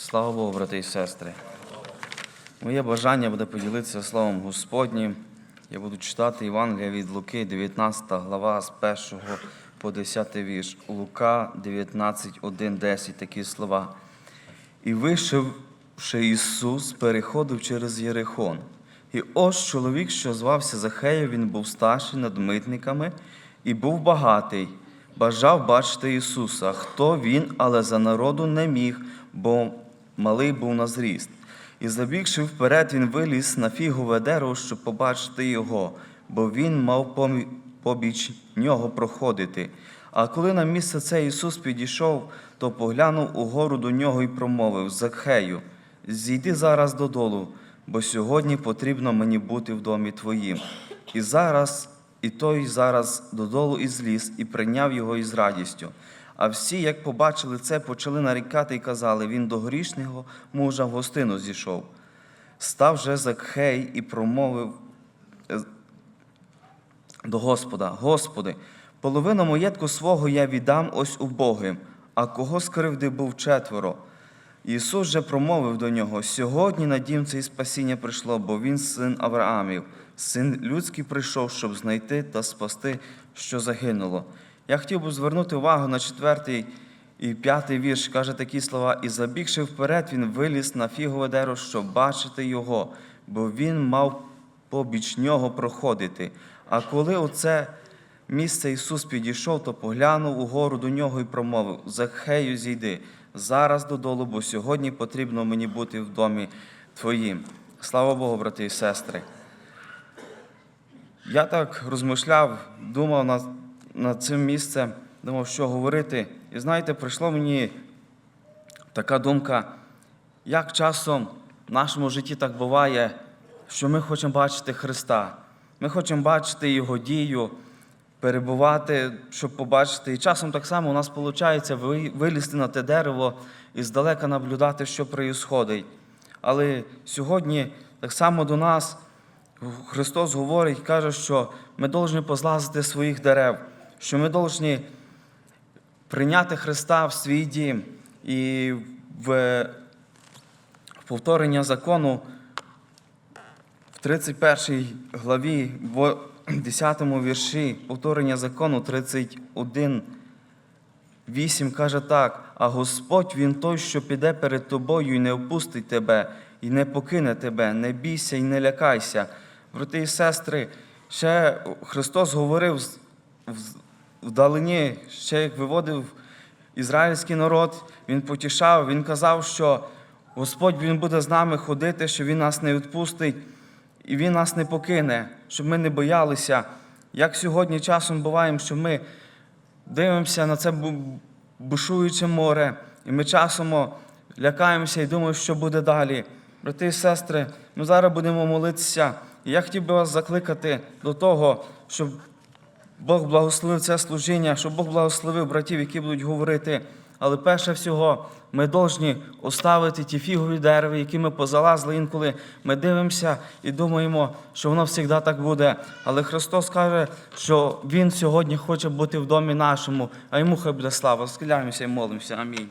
Слава Богу, брати і сестри. Моє бажання буде поділитися Словом Господнім. Я буду читати Євангелія від Луки, 19 глава з 1 по 10 вірш. Лука 19, 1, 10, такі слова. І вийшовши Ісус, переходив через Єрихон. І ось чоловік, що звався Захеєв, він був старший над митниками і був багатий. Бажав бачити Ісуса, хто він, але за народу не міг, бо малий був на зріст. І забігши вперед, він виліз на фігове дерево, щоб побачити його, бо він мав побіч нього проходити. А коли на місце це Ісус підійшов, то поглянув угору до нього і промовив Закхею, зійди зараз додолу, бо сьогодні потрібно мені бути в домі твоїм. І зараз, і той зараз додолу і зліз, і прийняв його із радістю. А всі, як побачили це, почали нарікати і казали, він до грішного мужа в гостину зійшов. Став же Закхей і промовив е, до Господа: Господи, половину маєтку свого я віддам ось убогим, а кого скривди був четверо. Ісус же промовив до нього: Сьогодні на дім це спасіння прийшло, бо він син Авраамів, син людський прийшов, щоб знайти та спасти, що загинуло. Я хотів би звернути увагу на четвертий і п'ятий вірш, каже такі слова: І забігши вперед, він виліз на фігове дерево, щоб бачити його, бо він мав побіч нього проходити. А коли оце місце Ісус підійшов, то поглянув угору до нього і промовив: Захею, зійди зараз додолу, бо сьогодні потрібно мені бути в домі Твоїм. Слава Богу, брати і сестри. Я так розмишляв, думав над, над цим місцем, думав, що говорити. І знаєте, прийшла мені така думка, як часом в нашому житті так буває, що ми хочемо бачити Христа. Ми хочемо бачити Його дію, перебувати, щоб побачити. І часом так само у нас виходить вилізти на те дерево і здалека наблюдати, що проїсходить. Але сьогодні так само до нас Христос говорить, каже, що ми повинні позлазити своїх дерев, що ми повинні прийняти Христа в свій дім. І в повторення закону в 31 главі, в 10 вірші, повторення закону 31, 8 каже так: а Господь Він той, що піде перед тобою і не впустить тебе, і не покине тебе, не бійся і не лякайся. Брати і сестри, ще Христос говорив вдалині, ще як виводив ізраїльський народ, Він потішав, Він казав, що Господь Він буде з нами ходити, що Він нас не відпустить і Він нас не покине, щоб ми не боялися. Як сьогодні часом буває, що ми дивимося на це бушуюче море, і ми часом лякаємося і думаємо, що буде далі. Брати і сестри, ми зараз будемо молитися. І я хотів би вас закликати до того, щоб Бог благословив це служіння, щоб Бог благословив братів, які будуть говорити. Але перше всього, ми повинні оставити ті фігові дерева, які ми позалазили інколи. Ми дивимося і думаємо, що воно завжди так буде. Але Христос каже, що Він сьогодні хоче бути в домі нашому, а йому хай буде слава. Схиляємося і молимося. Амінь.